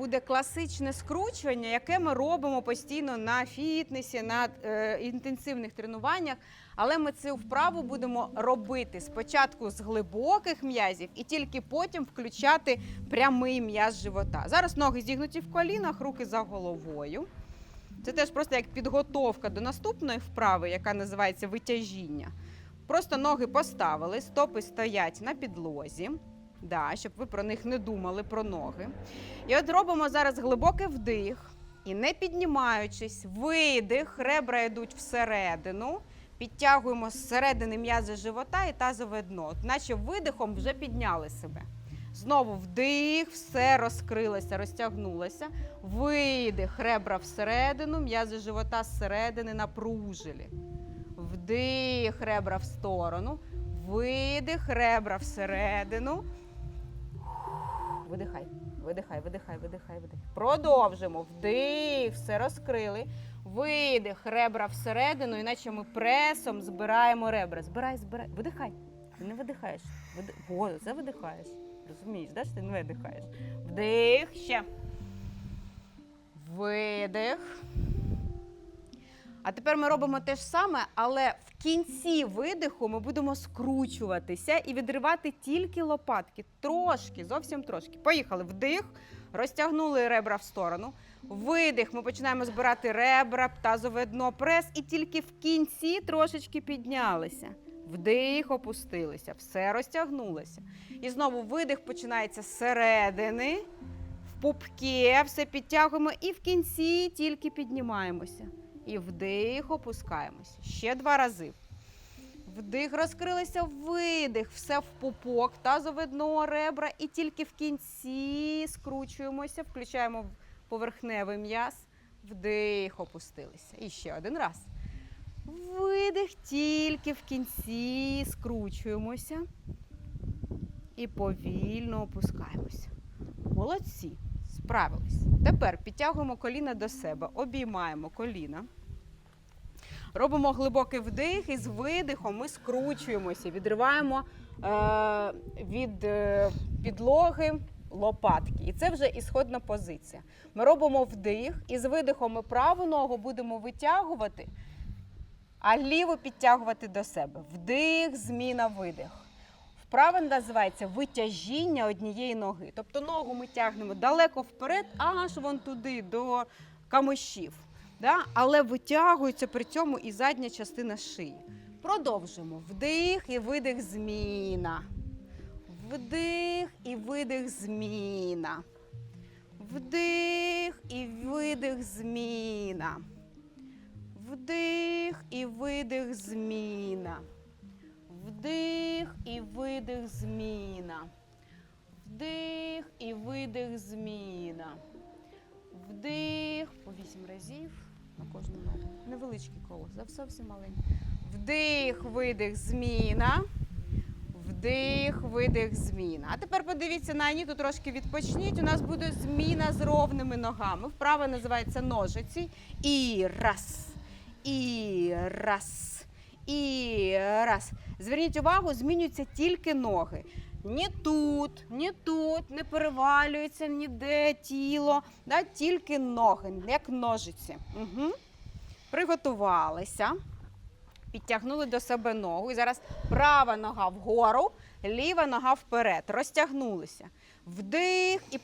Буде класичне скручування, яке ми робимо постійно на фітнесі, на е, інтенсивних тренуваннях. Але ми цю вправу будемо робити спочатку з глибоких м'язів і тільки потім включати прямий м'яз живота. Зараз ноги зігнуті в колінах, руки за головою. Це теж просто як підготовка до наступної вправи, яка називається витяжіння. Просто ноги поставили, стопи стоять на підлозі. Да, щоб ви про них не думали, про ноги. І от робимо зараз глибокий вдих. І не піднімаючись, видих, ребра йдуть всередину. Підтягуємо зсередини м'язи живота і тазове дно. От наче видихом вже підняли себе. Знову вдих, все розкрилося, розтягнулося. Видих, ребра всередину, м'язи живота зсередини напружилі. Вдих, ребра в сторону. Видих, ребра всередину. Видихай, видихай, видихай, видихай, видихай. Продовжимо. Вдих, все розкрили. Видих, ребра всередину, іначе ми пресом збираємо ребра. Збирай, збирай. Видихай. Ти не видихаєш. Види... О, це видихаєш. Розумієш, да, що ти не видихаєш. Вдих, ще. Видих. А тепер ми робимо те ж саме, але в кінці видиху ми будемо скручуватися і відривати тільки лопатки. Трошки, зовсім трошки. Поїхали. Вдих, розтягнули ребра в сторону. Видих, ми починаємо збирати ребра, тазове дно, прес, і тільки в кінці трошечки піднялися. Вдих, опустилися, все розтягнулося. І знову видих починається зсередини, в пупке, все підтягуємо, і в кінці тільки піднімаємося. І вдих, опускаємося. Ще два рази. Вдих, розкрилися, видих, все в пупок, тазове дно, ребра. І тільки в кінці скручуємося, включаємо поверхневий м'яз. Вдих, опустилися. І ще один раз. Видих, тільки в кінці скручуємося. І повільно опускаємося. Молодці. Справились. Тепер підтягуємо коліна до себе, обіймаємо коліна. Робимо глибокий вдих і з видихом ми скручуємося, відриваємо е, від е, підлоги лопатки. І це вже ісходна позиція. Ми робимо вдих і з видихом ми праву ногу будемо витягувати, а ліву підтягувати до себе. Вдих, зміна, видих. Вправа називається витяжіння однієї ноги. Тобто ногу ми тягнемо далеко вперед, аж вон туди, до камишів. Да? Але витягується при цьому і задня частина шиї. Продовжимо. Вдих і видих зміна. Вдих і видих зміна. Вдих і видих зміна. Вдих і видих зміна. Вдих і видих зміна. Вдих і видих зміна. Вдих по вісім разів на кожну ногу. Невеличке коло, зовсім маленьке. Вдих, видих, зміна. Вдих, видих, зміна. А тепер подивіться на Аніту, трошки відпочніть. У нас буде зміна з ровними ногами. Вправа називається ножиці. І раз. І раз. І раз. Зверніть увагу, змінюються тільки ноги. Ні тут, ні тут, не перевалюється ніде тіло, да, тільки ноги, як ножиці. Угу. Приготувалися. Підтягнули до себе ногу. І зараз права нога вгору, ліва нога вперед. Розтягнулися. Вдих і